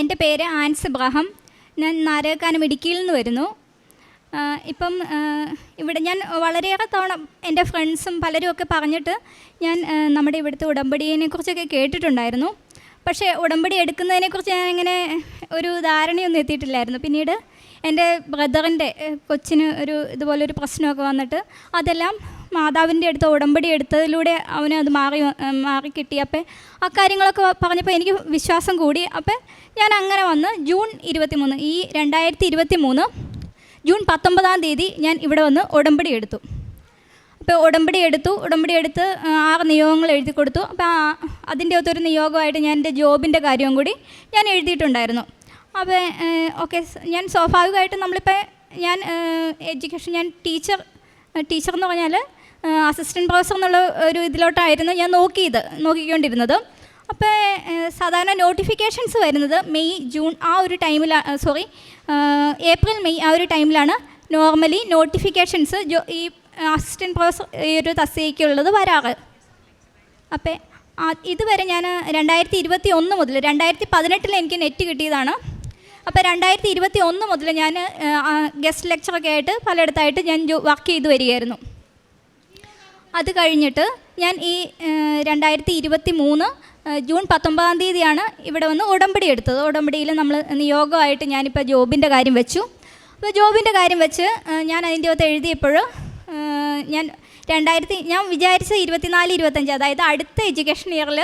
എന്റെ പേര് ആൻസ് ഇബ്രാഹിം. ഞാൻ നാരകക്കാനം ഇടുക്കിയിൽ നിന്ന് വരുന്നു. ഇപ്പം ഇവിടെ ഞാൻ വളരെയേറെ തവണ എന്റെ ഫ്രണ്ട്സും പലരും ഒക്കെ പറഞ്ഞിട്ട് ഞാൻ നമ്മുടെ ഇവിടുത്തെ ഉടമ്പടിയെ കുറിച്ചൊക്കെ കേട്ടിട്ടുണ്ടായിരുന്നു. പക്ഷേ ഉടമ്പടി എടുക്കുന്നതിനെക്കുറിച്ച് ഞാൻ ഇങ്ങനെ ഒരു ധാരണയൊന്നും എത്തിയിട്ടില്ലായിരുന്നു. പിന്നീട് എന്റെ ബ്രദറിന്റെ കൊച്ചിന് ഒരു ഇതുപോലൊരു പ്രശ്നമൊക്കെ വന്നിട്ട് അതെല്ലാം മാതാവിന്റെ അടുത്ത് ഉടമ്പടി എടുത്തതിലൂടെ അവന് അത് മാറി മാറി കിട്ടി. അപ്പം ആ കാര്യങ്ങളൊക്കെ പറഞ്ഞപ്പോൾ എനിക്ക് വിശ്വാസം കൂടി. അപ്പം ഞാൻ അങ്ങനെ വന്ന് ജൂൺ ഇരുപത്തി മൂന്ന് ഈ രണ്ടായിരത്തി ഇരുപത്തി മൂന്ന് ജൂൺ പത്തൊമ്പതാം തീയതി ഞാൻ ഇവിടെ വന്ന് ഉടമ്പടി എടുത്തു. അപ്പോൾ ഉടമ്പടി എടുത്തു. ഉടമ്പടി എടുത്ത് ആറ് നിയോഗങ്ങൾ എഴുതി കൊടുത്തു. അപ്പോൾ അതിന്റെ അകത്തൊരു നിയോഗമായിട്ട് ഞാൻ എന്റെ ജോബിന്റെ കാര്യവും കൂടി ഞാൻ എഴുതിയിട്ടുണ്ടായിരുന്നു. അപ്പോൾ ഓക്കെ ഞാൻ സ്വാഭാവികമായിട്ടും നമ്മളിപ്പോൾ ഞാൻ എഡ്യൂക്കേഷൻ ഞാൻ ടീച്ചർ ടീച്ചർ എന്ന് പറഞ്ഞാൽ അസിസ്റ്റന്റ് പ്രൊഫസർ എന്നുള്ള ഒരു ഇതിലോട്ടായിരുന്നു ഞാൻ നോക്കിയത് നോക്കിക്കൊണ്ടിരുന്നത്. അപ്പോൾ സാധാരണ നോട്ടിഫിക്കേഷൻസ് വരുന്നത് മെയ് ജൂൺ ആ ഒരു ടൈമിലാണ് സോറി ഏപ്രിൽ മെയ് ആ ഒരു ടൈമിലാണ് നോർമലി നോട്ടിഫിക്കേഷൻസ് ജോ ഈ അസിസ്റ്റന്റ് പ്രൊഫസർ ഈ ഒരു തസ്തികയ്ക്കുള്ളത് വരാറ്. അപ്പോൾ ഇതുവരെ ഞാൻ രണ്ടായിരത്തി ഇരുപത്തി ഒന്ന് മുതൽ രണ്ടായിരത്തി പതിനെട്ടിൽ എനിക്ക് നെറ്റ് കിട്ടിയതാണ്. അപ്പോൾ രണ്ടായിരത്തി ഇരുപത്തി ഒന്ന് മുതൽ ഞാൻ ഗസ്റ്റ് ലെക്ചറൊക്കെ ആയിട്ട് പലയിടത്തായിട്ട് ഞാൻ വർക്ക് ചെയ്തു വരികയായിരുന്നു. അത് കഴിഞ്ഞിട്ട് ഞാൻ ഈ രണ്ടായിരത്തി ഇരുപത്തി മൂന്ന് ജൂൺ പത്തൊമ്പതാം തീയതിയാണ് ഇവിടെ വന്ന് ഉടമ്പടി എടുത്തത്. ഉടമ്പടിയിൽ നമ്മൾ നിയോഗമായിട്ട് ഞാനിപ്പോൾ ജോബിന്റെ കാര്യം വെച്ചു. അപ്പോൾ ജോബിന്റെ കാര്യം വെച്ച് ഞാൻ അതിന്റെ അകത്ത് എഴുതിയപ്പോൾ ഞാൻ രണ്ടായിരത്തി ഞാൻ വിചാരിച്ച ഇരുപത്തിനാല് ഇരുപത്തഞ്ച് അതായത് അടുത്ത എഡ്യൂക്കേഷൻ ഇയറിൽ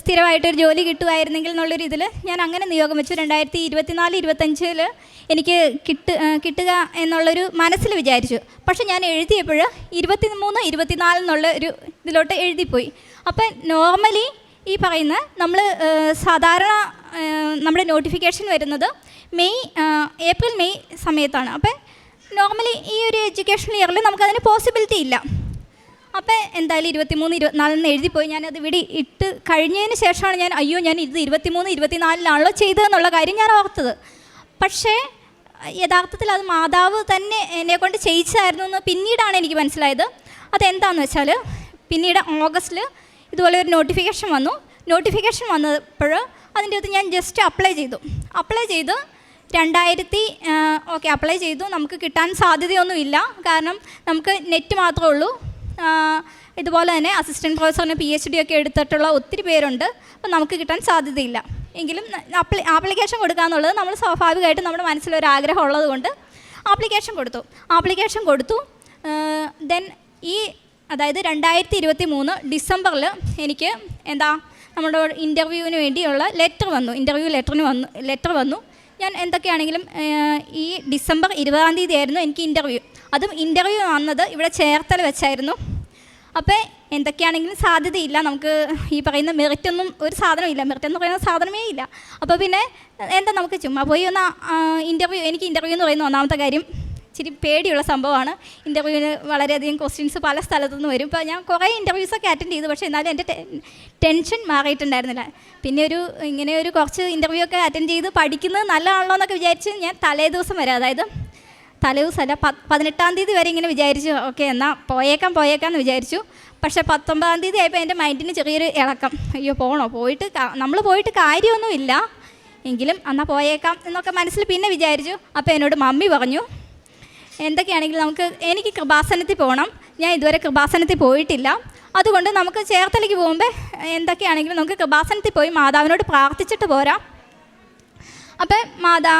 സ്ഥിരമായിട്ടൊരു ജോലി കിട്ടുമായിരുന്നെങ്കിൽ എന്നുള്ളൊരു ഇതിൽ ഞാൻ അങ്ങനെ നിയോഗം വെച്ചു. രണ്ടായിരത്തി ഇരുപത്തിനാല് ഇരുപത്തഞ്ചിൽ എനിക്ക് കിട്ട് കിട്ടുക എന്നുള്ളൊരു മനസ്സിൽ വിചാരിച്ചു. പക്ഷെ ഞാൻ എഴുതിയപ്പോൾ ഇരുപത്തി മൂന്ന് ഇരുപത്തിനാല് എന്നുള്ള ഒരു ഇതിലോട്ട് എഴുതിപ്പോയി. അപ്പം നോർമലി ഈ പറയുന്ന നമ്മൾ സാധാരണ നമ്മുടെ നോട്ടിഫിക്കേഷൻ വരുന്നത് മെയ് ഏപ്രിൽ മെയ് സമയത്താണ്. അപ്പം നോർമലി ഈ ഒരു എഡ്യൂക്കേഷൻ ഇയറിൽ നമുക്കതിന് പോസിബിലിറ്റി ഇല്ല. അപ്പം എന്തായാലും ഇരുപത്തിമൂന്ന് ഇരുപത്തിനാലെന്ന് എഴുതിപ്പോയി. ഞാനത് ഇവിടെ ഇട്ട് കഴിഞ്ഞതിന് ശേഷമാണ് ഞാൻ അയ്യോ ഞാൻ ഇത് ഇരുപത്തിമൂന്ന് ഇരുപത്തിനാലിലാണല്ലോ ചെയ്തതെന്നുള്ള കാര്യം ഞാൻ ഓർത്തത്. പക്ഷേ യഥാർത്ഥത്തിൽ അത് മാതാവ് തന്നെ എന്നെ കൊണ്ട് ചെയ്യിച്ചതായിരുന്നു എന്ന് പിന്നീടാണ് എനിക്ക് മനസ്സിലായത്. അതെന്താണെന്ന് വെച്ചാൽ പിന്നീട് ഓഗസ്റ്റിൽ ഇതുപോലെ ഒരു നോട്ടിഫിക്കേഷൻ വന്നു. നോട്ടിഫിക്കേഷൻ വന്നപ്പോൾ അതിന്റെ അകത്ത് ഞാൻ ജസ്റ്റ് അപ്ലൈ ചെയ്തു. അപ്ലൈ ചെയ്ത് രണ്ടായിരത്തി ഓക്കെ അപ്ലൈ ചെയ്തു. നമുക്ക് കിട്ടാൻ സാധ്യതയൊന്നുമില്ല. കാരണം നമുക്ക് നെറ്റ് മാത്രമേ ഉള്ളൂ. ഇതുപോലെ തന്നെ അസിസ്റ്റന്റ് പ്രൊഫസറിന് പി എച്ച് ഡി ഒക്കെ എടുത്തിട്ടുള്ള ഒത്തിരി പേരുണ്ട്. അപ്പം നമുക്ക് കിട്ടാൻ സാധ്യതയില്ല. എങ്കിലും അപ്ലി ആപ്ലിക്കേഷൻ കൊടുക്കുക എന്നുള്ളത് നമ്മൾ സ്വാഭാവികമായിട്ടും നമ്മുടെ മനസ്സിലൊരു ആഗ്രഹം ഉള്ളത് കൊണ്ട് ആപ്ലിക്കേഷൻ കൊടുത്തു. ആപ്ലിക്കേഷൻ കൊടുത്തു ദെൻ ഈ അതായത് രണ്ടായിരത്തി ഇരുപത്തി മൂന്ന് ഡിസംബറിൽ എനിക്ക് എന്താ നമ്മുടെ ഇന്റർവ്യൂവിന് വേണ്ടിയുള്ള ലെറ്റർ വന്നു. ഇന്റർവ്യൂ ലെറ്ററിന് വന്നു ലെറ്റർ വന്നു. ഞാൻ എന്തൊക്കെയാണെങ്കിലും ഈ ഡിസംബർ ഇരുപതാം തീയതി ആയിരുന്നു എനിക്ക് ഇന്റർവ്യൂ അതും ഇന്റർവ്യൂ വന്നത് ഇവിടെ ചേർത്തല വെച്ചായിരുന്നു. അപ്പോൾ എന്തൊക്കെയാണെങ്കിലും സാധ്യതയില്ല. നമുക്ക് ഈ പറയുന്ന മെറിറ്റൊന്നും ഒരു സാധനമില്ല മെറിറ്റ് എന്ന് പറയുന്ന സാധനമേ ഇല്ല. അപ്പോൾ പിന്നെ എന്താ നമുക്ക് ചുമ്മാ പോയി ഒന്ന് ഇന്റർവ്യൂ എനിക്ക് ഇന്റർവ്യൂ എന്ന് പറയുന്ന ഒന്നാമത്തെ കാര്യം ഇച്ചിരി പേടിയുള്ള സംഭവമാണ്. ഇന്റർവ്യൂവിന് വളരെയധികം ക്വസ്റ്റ്യൻസ് പല സ്ഥലത്തു നിന്ന് വരും. ഇപ്പോൾ ഞാൻ കുറേ ഇന്റർവ്യൂസൊക്കെ അറ്റൻഡ് ചെയ്തു. പക്ഷേ എന്നാലും എന്റെ ടെൻഷൻ മാറിയിട്ടുണ്ടായിരുന്നില്ല. പിന്നെ ഒരു ഇങ്ങനെ ഒരു കുറച്ച് ഇന്റർവ്യൂ ഒക്കെ അറ്റൻഡ് ചെയ്ത് പഠിക്കുന്നത് നല്ലതാണല്ലോ എന്നൊക്കെ വിചാരിച്ച് ഞാൻ തലേ ദിവസം വരെ. അതായത് തലേ ദിവസമല്ല പ പതിനെട്ടാം തീയതി വരെ ഇങ്ങനെ വിചാരിച്ചു ഓക്കെ എന്നാൽ പോയേക്കാം പോയേക്കാം എന്ന് വിചാരിച്ചു. പക്ഷേ പത്തൊമ്പതാം തീയതി ആയപ്പോൾ എന്റെ മൈൻഡിന് ചെറിയൊരു ഇളക്കം. അയ്യോ പോകണോ പോയിട്ട് നമ്മൾ പോയിട്ട് കാര്യമൊന്നുമില്ല എങ്കിലും എന്നാൽ പോയേക്കാം എന്നൊക്കെ മനസ്സിൽ പിന്നെ വിചാരിച്ചു. അപ്പോൾ എന്നോട് മമ്മി പറഞ്ഞു എന്തൊക്കെയാണെങ്കിലും നമുക്ക് എനിക്ക് കൃപാസനത്തിൽ പോകണം ഞാൻ ഇതുവരെ കൃപാസനത്തിൽ പോയിട്ടില്ല. അതുകൊണ്ട് നമുക്ക് ചേർത്തലയ്ക്ക് പോകുമ്പോൾ എന്തൊക്കെയാണെങ്കിലും നമുക്ക് കൃപാസനത്തിൽ പോയി മാതാവിനോട് പ്രാർത്ഥിച്ചിട്ട് പോരാം. അപ്പം മാതാ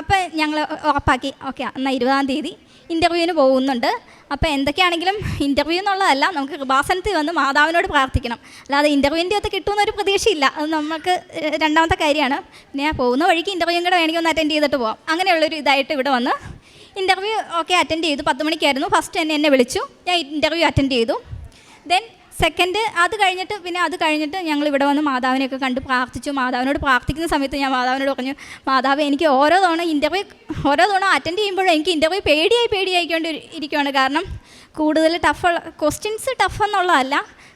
അപ്പം ഞങ്ങൾ ഉറപ്പാക്കി. ഓക്കെ എന്നാൽ ഇരുപതാം തീയതി ഇന്റർവ്യൂവിന് പോകുന്നുണ്ട്. അപ്പോൾ എന്തൊക്കെയാണെങ്കിലും ഇന്റർവ്യൂ എന്നുള്ളതല്ല നമുക്ക് കൃപാസനത്തിൽ വന്ന് മാതാവിനോട് പ്രാർത്ഥിക്കണം. അല്ലാതെ ഇന്റർവ്യൂവിന്റെ അകത്ത് കിട്ടുമെന്നൊരു പ്രതീക്ഷയില്ല. അത് നമുക്ക് രണ്ടാമത്തെ കാര്യമാണ്. പിന്നെ പോകുന്ന വഴിക്ക് ഇന്റർവ്യൂ കൂടെ വേണമെങ്കിൽ ഒന്ന് അറ്റൻഡ് ചെയ്തിട്ട് പോവാം. അങ്ങനെയുള്ളൊരു ഇതായിട്ട് ഇവിടെ വന്ന് ഇന്റർവ്യൂ ഒക്കെ അറ്റൻഡ് ചെയ്തു. പത്ത് മണിക്കായിരുന്നു. ഫസ്റ്റ് തന്നെ എന്നെ വിളിച്ചു. ഞാൻ ഇന്റർവ്യൂ അറ്റൻഡ് ചെയ്തു. ദെൻ സെക്കൻഡ് അത് കഴിഞ്ഞിട്ട് പിന്നെ അത് കഴിഞ്ഞിട്ട് ഞങ്ങൾ ഇവിടെ വന്ന് മാതാവിനെയൊക്കെ കണ്ട് പ്രാർത്ഥിച്ചു. മാതാവിനോട് പ്രാർത്ഥിക്കുന്ന സമയത്ത് ഞാൻ മാതാവിനോട് പറഞ്ഞു മാതാവ് എനിക്ക് ഓരോ തവണ ഇന്റർവ്യൂ ഓരോ തവണ അറ്റൻഡ് ചെയ്യുമ്പോഴും എനിക്ക് ഇന്റർവ്യൂ പേടിയായി പേടിയായിക്കൊണ്ട് ഇരിക്കുകയാണ് കാരണം കൂടുതൽ ടഫ് ക്വസ്റ്റ്യൻസ് ടഫ് എന്നുള്ളതല്ല.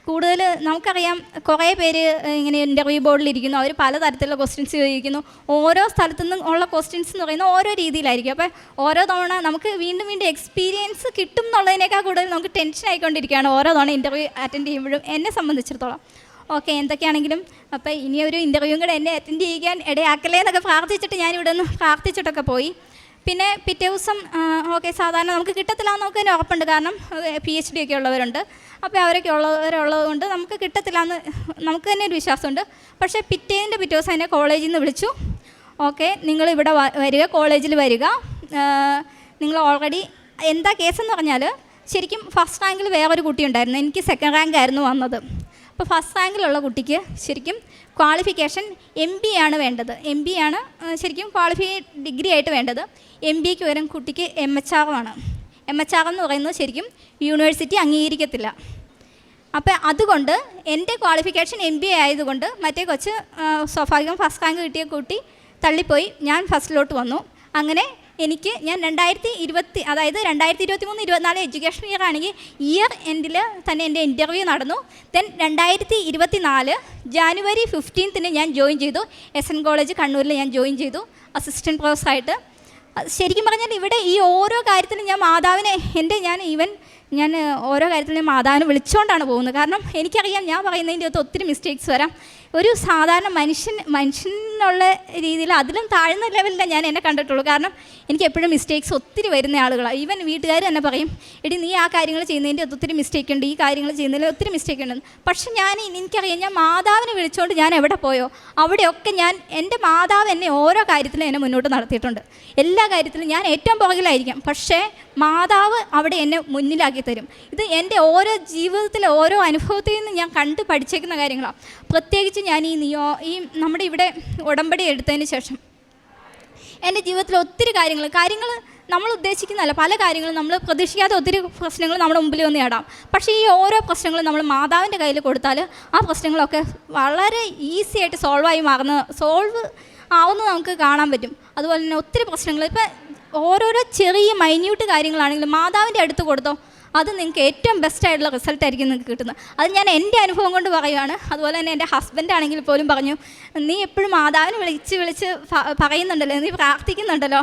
കൂടുതൽ നമുക്കറിയാം കുറേ പേര് ഇങ്ങനെ ഇന്റർവ്യൂ ബോർഡിൽ ഇരിക്കുന്നു. അവർ പലതരത്തിലുള്ള ക്വസ്റ്റ്യൻസ് ചോദിക്കുന്നു. ഓരോ സ്ഥലത്തു നിന്നും ഉള്ള ക്വസ്റ്റ്യൻസ് എന്ന് പറയുന്നത് ഓരോ രീതിയിലായിരിക്കും. അപ്പോൾ ഓരോ തവണ നമുക്ക് വീണ്ടും വീണ്ടും എക്സ്പീരിയൻസ് കിട്ടും എന്നുള്ളതിനേക്കാൾ കൂടുതൽ നമുക്ക് ടെൻഷൻ ആയിക്കൊണ്ടിരിക്കുകയാണ് ഓരോ തവണ ഇന്റർവ്യൂ അറ്റൻഡ് ചെയ്യുമ്പോഴും എന്നെ സംബന്ധിച്ചിടത്തോളം. ഓക്കെ എന്തൊക്കെയാണെങ്കിലും? അപ്പോൾ ഇനിയൊരു ഇന്റർവ്യൂ കൂടെ എന്നെ അറ്റൻഡ് ചെയ്യാൻ ഇടയാക്കലേ എന്നൊക്കെ പ്രാർത്ഥിച്ചിട്ട് ഞാൻ ഇവിടെ നിന്ന് പ്രാർത്ഥിച്ചിട്ടൊക്കെ പോയി. പിന്നെ പിറ്റേ ദിവസം ഓക്കെ സാധാരണ നമുക്ക് കിട്ടത്തില്ല എന്ന് നമുക്ക് തന്നെ ഉറപ്പുണ്ട്. കാരണം പി എച്ച് ഡി ഒക്കെ ഉള്ളവരുണ്ട്. അപ്പോൾ അവരൊക്കെ ഉള്ളവരുള്ളത് കൊണ്ട് നമുക്ക് കിട്ടത്തില്ല എന്ന് നമുക്ക് തന്നെ ഒരു വിശ്വാസമുണ്ട്. പക്ഷേ പിറ്റേതിന്റെ പിറ്റേ ദിവസം എന്നെ കോളേജിൽ നിന്ന് വിളിച്ചു. ഓക്കെ നിങ്ങൾ ഇവിടെ വരിക കോളേജിൽ വരിക. നിങ്ങൾ ഓൾറെഡി എന്താ കേസെന്ന് പറഞ്ഞാൽ ശരിക്കും ഫസ്റ്റ് റാങ്കിൽ വേറൊരു കുട്ടി ഉണ്ടായിരുന്നു. എനിക്ക് സെക്കൻഡ് റാങ്ക് ആയിരുന്നു വന്നത്. അപ്പോൾ ഫസ്റ്റ് റാങ്കിലുള്ള കുട്ടിക്ക് ശരിക്കും ക്വാളിഫിക്കേഷൻ എം ബി ആണ് വേണ്ടത്. എം ബി ആണ് ശരിക്കും ക്വാളിഫൈ ഡിഗ്രി ആയിട്ട് വേണ്ടത്. എം ബിക്ക് വരും കുട്ടിക്ക് എം എച്ച് ആറുമാണ് എം എച്ച് ആർ എന്ന് പറയുന്നത് ശരിക്കും യൂണിവേഴ്സിറ്റി അംഗീകരിക്കത്തില്ല. അപ്പോൾ അതുകൊണ്ട് എന്റെ ക്വാളിഫിക്കേഷൻ എം ബി എ ആയതുകൊണ്ട് മറ്റേ കൊച്ച് സ്വാഭാവികം ഫസ്റ്റ് റാങ്ക് കിട്ടിയ കുട്ടി തള്ളിപ്പോയി. ഞാൻ ഫസ്റ്റിലോട്ട് വന്നു. അങ്ങനെ എനിക്ക് ഞാൻ രണ്ടായിരത്തി ഇരുപത്തി അതായത് രണ്ടായിരത്തി ഇരുപത്തി മൂന്ന് ഇരുപത്തിനാല് എഡ്യൂക്കേഷൻ ഇയർ ആണെങ്കിൽ ഇയർ എൻഡിൽ തന്നെ എന്റെ ഇന്റർവ്യൂ നടന്നു. ദെൻ രണ്ടായിരത്തി ഇരുപത്തി നാല് ജാനുവരി ഫിഫ്റ്റീൻത്തിന് ഞാൻ ജോയിൻ ചെയ്തു. എസ് എൻ കോളേജ് കണ്ണൂരിൽ ഞാൻ ജോയിൻ ചെയ്തു. അസിസ്റ്റന്റ് പ്രൊഫസറായിട്ട് ശരിക്കും പറഞ്ഞാൽ ഇവിടെ ഈ ഓരോ കാര്യത്തിലും ഞാൻ മാതാവിനെ എന്റെ ഞാൻ ഈവൻ ഞാൻ ഓരോ കാര്യത്തിലും മാതാവിനെ വിളിച്ചുകൊണ്ടാണ് പോകുന്നത്. കാരണം എനിക്കറിയാം ഞാൻ പറയുന്നതിന്റെ അകത്ത് ഒത്തിരി മിസ്റ്റേക്സ് വരാം. ഒരു സാധാരണ മനുഷ്യൻ മനുഷ്യനുള്ള രീതിയിൽ അതിലും താഴ്ന്ന ലെവലിലാണ് ഞാൻ എന്നെ കണ്ടിട്ടുള്ളൂ. കാരണം എനിക്ക് എപ്പോഴും മിസ്റ്റേക്സ് ഒത്തിരി വരുന്ന ആളുകളാണ് ഈവൻ വീട്ടുകാർ തന്നെ പറയും എടി നീ ആ കാര്യങ്ങൾ ചെയ്യുന്നതിന്റെ ഒത്തിരി മിസ്റ്റേക്ക് ഉണ്ട് ഈ കാര്യങ്ങൾ ചെയ്യുന്നതിൽ ഒത്തിരി മിസ്റ്റേക്ക് ഉണ്ട്. പക്ഷേ ഞാൻ എനിക്കറിയാം ഞാൻ മാതാവിനെ വിളിച്ചുകൊണ്ട് ഞാൻ എവിടെ പോയോ അവിടെയൊക്കെ ഞാൻ എന്റെ മാതാവ് എന്നെ ഓരോ കാര്യത്തിലും എന്നെ മുന്നോട്ട് നടത്തിയിട്ടുണ്ട്. എല്ലാ കാര്യത്തിലും ഞാൻ ഏറ്റവും പുറകിലായിരിക്കാം. പക്ഷേ മാതാവ് അവിടെ എന്നെ മുന്നിലാക്കി തരും. ഇത് എന്റെ ഓരോ ജീവിതത്തിലെ ഓരോ അനുഭവത്തിൽ നിന്ന് ഞാൻ കണ്ട് പഠിച്ചേക്കുന്ന കാര്യങ്ങളാണ് പ്രത്യേകിച്ച് ഞാൻ ഈ നിയോ ഈ നമ്മുടെ ഇവിടെ ഉടമ്പടി എടുത്തതിന് ശേഷം എന്റെ ജീവിതത്തിൽ ഒത്തിരി കാര്യങ്ങൾ കാര്യങ്ങൾ നമ്മൾ ഉദ്ദേശിക്കുന്നതല്ല. പല കാര്യങ്ങളും നമ്മൾ പ്രതീക്ഷിക്കാത്ത ഒത്തിരി പ്രശ്നങ്ങൾ നമ്മുടെ മുമ്പിൽ വന്ന് നേടാം. പക്ഷേ ഈ ഓരോ പ്രശ്നങ്ങളും നമ്മൾ മാതാവിന്റെ കയ്യിൽ കൊടുത്താൽ ആ പ്രശ്നങ്ങളൊക്കെ വളരെ ഈസി ആയിട്ട് സോൾവ് ആയി മാറുന്ന സോൾവ് ആവുന്നത് നമുക്ക് കാണാൻ പറ്റും. അതുപോലെ തന്നെ ഒത്തിരി പ്രശ്നങ്ങൾ ഇപ്പം ഓരോരോ ചെറിയ മൈന്യൂട്ട് കാര്യങ്ങളാണെങ്കിലും മാതാവിന്റെ അടുത്ത് കൊടുത്തോ അത് നിങ്ങൾക്ക് ഏറ്റവും ബെസ്റ്റ് ആയിട്ടുള്ള റിസൾട്ട് ആയിരിക്കും നിങ്ങൾക്ക് കിട്ടുന്നത്. അത് ഞാൻ എന്റെ അനുഭവം കൊണ്ട് പറയുകയാണ് അതുപോലെ തന്നെ എന്റെ ഹസ്ബൻഡ് ആണെങ്കിൽ പോലും പറഞ്ഞു നീ എപ്പോഴും മാതാവിനെ വിളിച്ച് വിളിച്ച് പറയുന്നുണ്ടല്ലോ നീ പ്രാർത്ഥിക്കുന്നുണ്ടല്ലോ.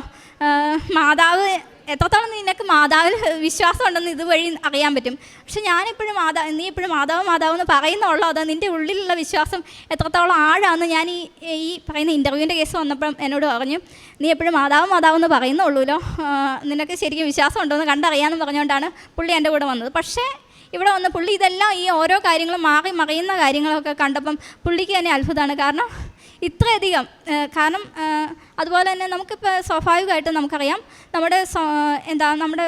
മാതാവ് എത്രത്തോളം നിനക്ക് മാതാവിൽ വിശ്വാസം ഉണ്ടെന്ന് ഇതുവഴി അറിയാൻ പറ്റും? പക്ഷെ ഞാനെപ്പോഴും മാതാ നീ എപ്പോഴും മാതാവ് മാതാവ് എന്ന് പറയുന്നുള്ളൂ. അത് നിന്റെ ഉള്ളിലുള്ള വിശ്വാസം എത്രത്തോളം ആഴാന്ന് ഞാൻ ഈ ഈ പറയുന്ന ഇന്റർവ്യൂവിന്റെ കേസ് വന്നപ്പം എന്നോട് പറഞ്ഞു. നീ എപ്പോഴും മാതാവ് മാതാവ് എന്ന് പറയുന്നുള്ളൂല്ലോ നിനക്ക് ശരിക്കും വിശ്വാസം ഉണ്ടോയെന്ന് കണ്ടറിയാമെന്ന് പറഞ്ഞുകൊണ്ടാണ് പുള്ളി എന്റെ കൂടെ വന്നത്. പക്ഷേ ഇവിടെ വന്ന് പുള്ളി ഇതെല്ലാം ഈ ഓരോ കാര്യങ്ങളും മാറി മറിയുന്ന കാര്യങ്ങളൊക്കെ കണ്ടപ്പം പുള്ളിക്ക് തന്നെ അത്ഭുതമാണ്. കാരണം ഇത്രയധികം. കാരണം അതുപോലെ തന്നെ നമുക്കിപ്പോൾ സ്വാഭാവികമായിട്ടും നമുക്കറിയാം നമ്മുടെ എന്താ നമ്മുടെ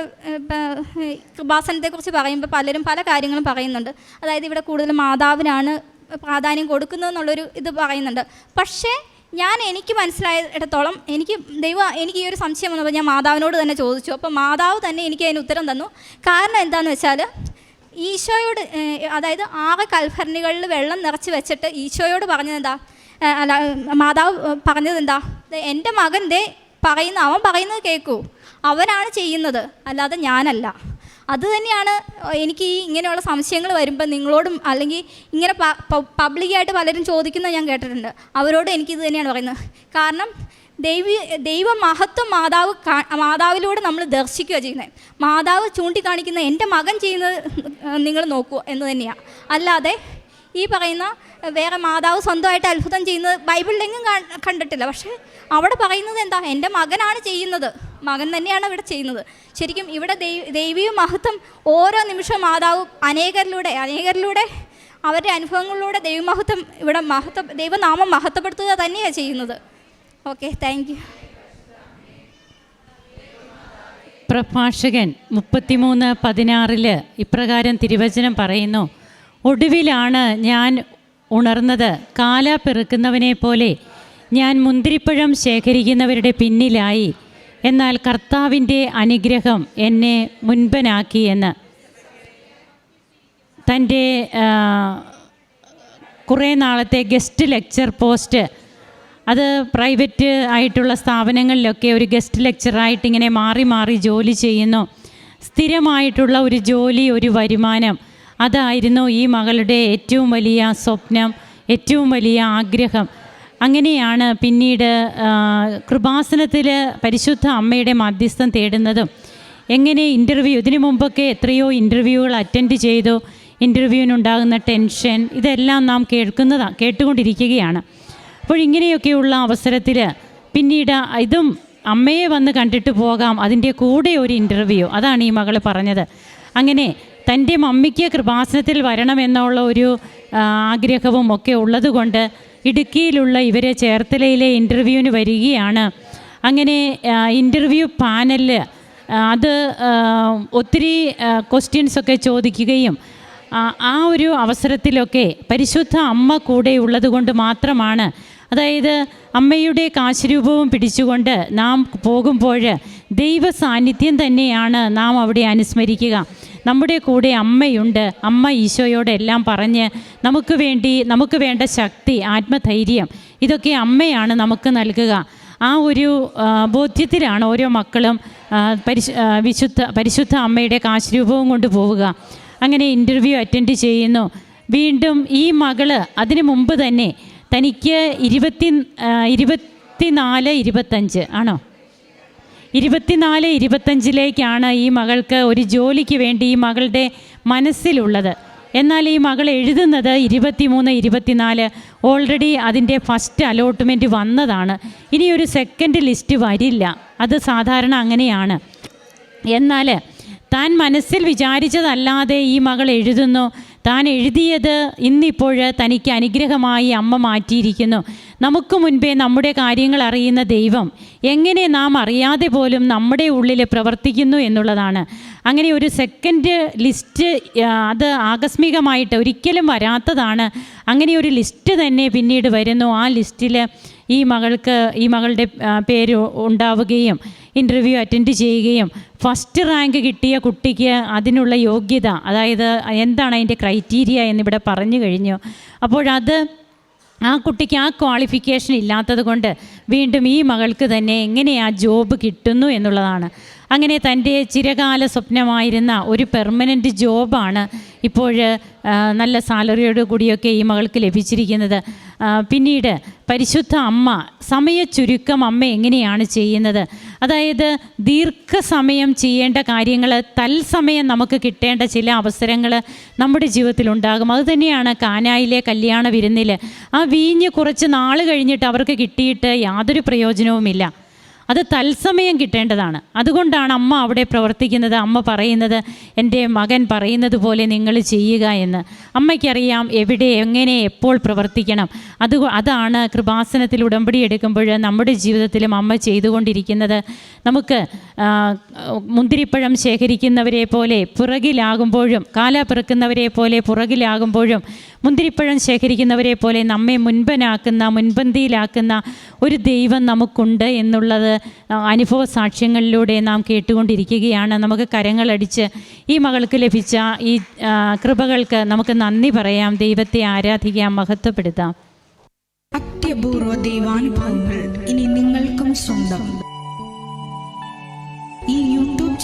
കൃപാസനത്തെക്കുറിച്ച് പറയുമ്പോൾ പലരും പല കാര്യങ്ങളും പറയുന്നുണ്ട്. അതായത് ഇവിടെ കൂടുതൽ മാതാവിനാണ് പ്രാധാന്യം കൊടുക്കുന്നതെന്നുള്ളൊരു ഇത് പറയുന്നുണ്ട്. പക്ഷേ ഞാൻ എനിക്ക് മനസ്സിലായിടത്തോളം എനിക്ക് ദൈവം എനിക്ക് ഈ ഒരു സംശയം വന്നപ്പോൾ ഞാൻ മാതാവിനോട് തന്നെ ചോദിച്ചു. അപ്പോൾ മാതാവ് തന്നെ എനിക്ക് അതിന് ഉത്തരം തന്നു. കാരണം എന്താണെന്ന് വെച്ചാൽ ഈശോയോട് അതായത് ആകെ കൽഭരണികളിൽ വെള്ളം നിറച്ച് വെച്ചിട്ട് ഈശോയോട് പറഞ്ഞത് എന്താ? അല്ല മാതാവ് പറഞ്ഞത് എന്താ എന്റെ മകൻ ദേ പറയുന്ന അവൻ പറയുന്നത് കേൾക്കൂ അവനാണ് ചെയ്യുന്നത് അല്ലാതെ ഞാനല്ല. അത് തന്നെയാണ് എനിക്ക് ഈ ഇങ്ങനെയുള്ള സംശയങ്ങൾ വരുമ്പോൾ നിങ്ങളോടും അല്ലെങ്കിൽ ഇങ്ങനെ പബ്ലിക്കായിട്ട് പലരും ചോദിക്കുന്നത് ഞാൻ കേട്ടിട്ടുണ്ട്. അവരോട് എനിക്കിത് തന്നെയാണ് പറയുന്നത്. കാരണം ദൈവ ദൈവ മഹത്വം മാതാവ് മാതാവിലൂടെ നമ്മൾ ദർശിക്കുക ചെയ്യുന്നത്. മാതാവ് ചൂണ്ടിക്കാണിക്കുന്ന എന്റെ മകൻ ചെയ്യുന്നത് നിങ്ങൾ നോക്കൂ എന്ന് തന്നെയാണ് അല്ലാതെ ഈ പറയുന്ന വേറെ മാതാവ് സ്വന്തമായിട്ട് അത്ഭുതം ചെയ്യുന്നത് ബൈബിളിലെങ്ങും കണ്ടിട്ടില്ല. പക്ഷേ അവിടെ പറയുന്നത് എന്താ? എന്റെ മകനാണ് ചെയ്യുന്നത്. മകൻ തന്നെയാണ് ഇവിടെ ചെയ്യുന്നത്. ശരിക്കും ഇവിടെ ദൈവ ദൈവീയ മഹത്വം ഓരോ നിമിഷവും മാതാവ് അനേകരിലൂടെ അനേകരിലൂടെ അവരുടെ അനുഭവങ്ങളിലൂടെ ദൈവമഹത്വം ഇവിടെ മഹത്വ ദൈവനാമം മഹത്വപ്പെടുത്തുക തന്നെയാണ് ചെയ്യുന്നത്. Okay thank you. പ്രഭാഷകൻ മുപ്പത്തിമൂന്ന് പതിനാറിൽ ഇപ്രകാരം തിരുവചനം പറയുന്നു. ഒടുവിലാണ് ഞാൻ ഉണർന്നത്. കാല പെറുക്കുന്നവനെ പോലെ ഞാൻ മുന്തിരിപ്പഴം ശേഖരിക്കുന്നവരുടെ പിന്നിലായി. എന്നാൽ കർത്താവിന്റെ അനുഗ്രഹം എന്നെ മുൻപനാക്കി എന്ന്. തന്റെ കുറേ നാളത്തെ ഗസ്റ്റ് ലെക്ചർ പോസ്റ്റ് അത് പ്രൈവറ്റ് ആയിട്ടുള്ള സ്ഥാപനങ്ങളിലൊക്കെ ഒരു ഗസ്റ്റ് ലെക്ചറായിട്ട് ഇങ്ങനെ മാറി മാറി ജോലി ചെയ്യുന്നു. സ്ഥിരമായിട്ടുള്ള ഒരു ജോലി ഒരു വരുമാനം. അതായിരുന്നു ഈ മകളുടെ ഏറ്റവും വലിയ സ്വപ്നം ഏറ്റവും വലിയ ആഗ്രഹം. അങ്ങനെയാണ് പിന്നീട് കൃപാസനത്തിൽ പരിശുദ്ധ അമ്മയുടെ മധ്യസ്ഥം തേടുന്നതും. എങ്ങനെ ഇന്റർവ്യൂ ഇതിനു മുമ്പൊക്കെ എത്രയോ ഇന്റർവ്യൂകൾ അറ്റൻഡ് ചെയ്തു. ഇന്റർവ്യൂവിനുണ്ടാകുന്ന ടെൻഷൻ ഇതെല്ലാം നാം കേൾക്കുന്നതാണ് കേട്ടുകൊണ്ടിരിക്കുകയാണ്. അപ്പോൾ ഇങ്ങനെയൊക്കെയുള്ള അവസരത്തിൽ പിന്നീട് ഇതും അമ്മയെ വന്ന് കണ്ടിട്ട് പോകാം അതിന്റെ കൂടെ ഒരു ഇന്റർവ്യൂ അതാണ് ഈ മകൾ പറഞ്ഞത്. അങ്ങനെ തന്റെ മമ്മിക്ക് കൃപാസനത്തിൽ വരണമെന്നുള്ള ഒരു ആഗ്രഹവും ഒക്കെ ഉള്ളതുകൊണ്ട് ഇടുക്കിയിലുള്ള ഇവരെ ചേർത്തലയിലെ ഇന്റർവ്യൂവിന് വരികയാണ്. അങ്ങനെ ഇന്റർവ്യൂ പാനലിൽ അത് ഒത്തിരി ക്വസ്റ്റ്യൻസൊക്കെ ചോദിക്കുകയും ആ ഒരു അവസരത്തിലൊക്കെ പരിശുദ്ധ അമ്മ കൂടെ ഉള്ളതുകൊണ്ട് മാത്രമാണ്. അതായത് അമ്മയുടെ കാശുരൂപവും പിടിച്ചുകൊണ്ട് നാം പോകുമ്പോൾ ദൈവ സാന്നിധ്യം തന്നെയാണ് നാം അവിടെ അനുസ്മരിക്കുക. നമ്മുടെ കൂടെ അമ്മയുണ്ട്. അമ്മ ഈശോയോട് എല്ലാം പറഞ്ഞ് നമുക്ക് വേണ്ടി നമുക്ക് വേണ്ട ശക്തി ആത്മധൈര്യം ഇതൊക്കെ അമ്മയാണ് നമുക്ക് നൽകുക. ആ ഒരു ബോധ്യത്തിലാണ് ഓരോ മക്കളും പരിശു വിശുദ്ധ പരിശുദ്ധ അമ്മയുടെ കാശ്രൂപവും കൊണ്ട് പോവുക. അങ്ങനെ ഇന്റർവ്യൂ അറ്റൻഡ് ചെയ്യുന്നു. വീണ്ടും ഈ മകൾ അതിനു മുമ്പ് തന്നെ തനിക്ക് ഇരുപത്തി ഇരുപത്തിനാല് ഇരുപത്തഞ്ച് ആണോ? ഇരുപത്തിനാല് ഇരുപത്തഞ്ചിലേക്കാണ് ഈ മകൾക്ക് ഒരു ജോലിക്ക് വേണ്ടി ഈ മകളുടെ മനസ്സിലുള്ളത്. എന്നാൽ ഈ മകൾ എഴുതുന്നത് ഇരുപത്തിമൂന്ന് ഇരുപത്തിനാല് ഓൾറെഡി അതിന്റെ ഫസ്റ്റ് അലോട്ട്മെന്റ് വന്നതാണ്. ഇനി ഒരു സെക്കൻഡ് ലിസ്റ്റ് വരില്ല. അത് സാധാരണ അങ്ങനെയാണ്. എന്നാൽ താൻ മനസ്സിൽ വിചാരിച്ചതല്ലാതെ ഈ മകൾ എഴുതുന്നു. താൻ എഴുതിയത് ഇന്നിപ്പോൾ തനിക്ക് അനുഗ്രഹമായി അമ്മ മാറ്റിയിരിക്കുന്നു. നമുക്ക് മുൻപേ നമ്മുടെ കാര്യങ്ങൾ അറിയുന്ന ദൈവം എങ്ങനെ നാം അറിയാതെ പോലും നമ്മുടെ ഉള്ളിൽ പ്രവർത്തിക്കുന്നു എന്നുള്ളതാണ്. അങ്ങനെ ഒരു സെക്കൻഡ് ലിസ്റ്റ് അത് ആകസ്മികമായിട്ട് ഒരിക്കലും വരാത്തതാണ്. അങ്ങനെ ഒരു ലിസ്റ്റ് തന്നെ പിന്നീട് വരുന്നു. ആ ലിസ്റ്റിൽ ഈ മകൾക്ക് ഈ മകളുടെ പേര് ഉണ്ടാവുകയും ഇന്റർവ്യൂ അറ്റൻഡ് ചെയ്യുകയും ഫസ്റ്റ് റാങ്ക് കിട്ടിയ കുട്ടിക്ക് അതിനുള്ള യോഗ്യത അതായത് എന്താണ് അതിന്റെ ക്രൈറ്റീരിയ എന്നിവിടെ പറഞ്ഞു കഴിഞ്ഞു. അപ്പോഴത് ആ കുട്ടിക്ക് ആ ക്വാളിഫിക്കേഷൻ ഇല്ലാത്തത് കൊണ്ട് വീണ്ടും ഈ മകൾക്ക് തന്നെ എങ്ങനെയാ ജോബ് കിട്ടുന്നു എന്നുള്ളതാണ്. അങ്ങനെ തന്റെ ചിരകാല സ്വപ്നമായിരുന്ന ഒരു പെർമനന്റ് ജോബാണ് ഇപ്പോൾ നല്ല സാലറിയോട് കൂടിയൊക്കെ ഈ മകൾക്ക് ലഭിച്ചിരിക്കുന്നത്. പിന്നീട് പരിശുദ്ധ അമ്മ സമയ ചുരുക്കം അമ്മ എങ്ങനെയാണ് ചെയ്യുന്നത്? അതായത് ദീർഘസമയം ചെയ്യേണ്ട കാര്യങ്ങൾ തത്സമയം നമുക്ക് കിട്ടേണ്ട ചില അവസരങ്ങൾ നമ്മുടെ ജീവിതത്തിൽ ഉണ്ടാകും അതുതന്നെയാണ് കാനായിലെ കല്യാണ വിരുന്നിൽ ആ വീഞ്ഞ് കുറച്ച് നാൾ കഴിഞ്ഞിട്ട് അവർക്ക് കിട്ടിയിട്ട് യാതൊരു പ്രയോജനവുമില്ല. അത് തത്സമയം കിട്ടേണ്ടതാണ്. അതുകൊണ്ടാണ് അമ്മ അവിടെ പ്രവർത്തിക്കുന്നത്. അമ്മ പറയുന്നത് എന്റെ മകൻ പറയുന്നത് പോലെ നിങ്ങൾ ചെയ്യുക എന്ന്. അമ്മയ്ക്കറിയാം എവിടെ എങ്ങനെ എപ്പോൾ പ്രവർത്തിക്കണം. അത് അതാണ് കൃപാസനത്തിൽ ഉടമ്പടി എടുക്കുമ്പോൾ നമ്മുടെ ജീവിതത്തിലും അമ്മ ചെയ്തുകൊണ്ടിരിക്കുന്നത്. നമുക്ക് മുന്തിരിപ്പഴം ശേഖരിക്കുന്നവരെ പോലെ പുറകിലാകുമ്പോഴും കാല പിറക്കുന്നവരെ പോലെ പുറകിലാകുമ്പോഴും മുന്തിരിപ്പഴം ശേഖരിക്കുന്നവരെ പോലെ നമ്മെ മുൻപനാക്കുന്ന മുൻപന്തിയിലാക്കുന്ന ഒരു ദൈവം നമുക്കുണ്ട് എന്നുള്ളത് അനുഭവ സാക്ഷ്യങ്ങളിലൂടെ നാം കേട്ടുകൊണ്ടിരിക്കുകയാണ്. നമുക്ക് കരങ്ങളടിച്ച് ഈ മകൾക്ക് ലഭിച്ച ഈ കൃപകൾക്ക് നമുക്ക് നന്ദി പറയാം. ദൈവത്തെ ആരാധിക്കാം മഹത്വപ്പെടുത്താം. അത്യപൂർവ ദൈവാനുഭവങ്ങൾ ഇനി നിങ്ങൾക്കും സ്വന്തം. ഈ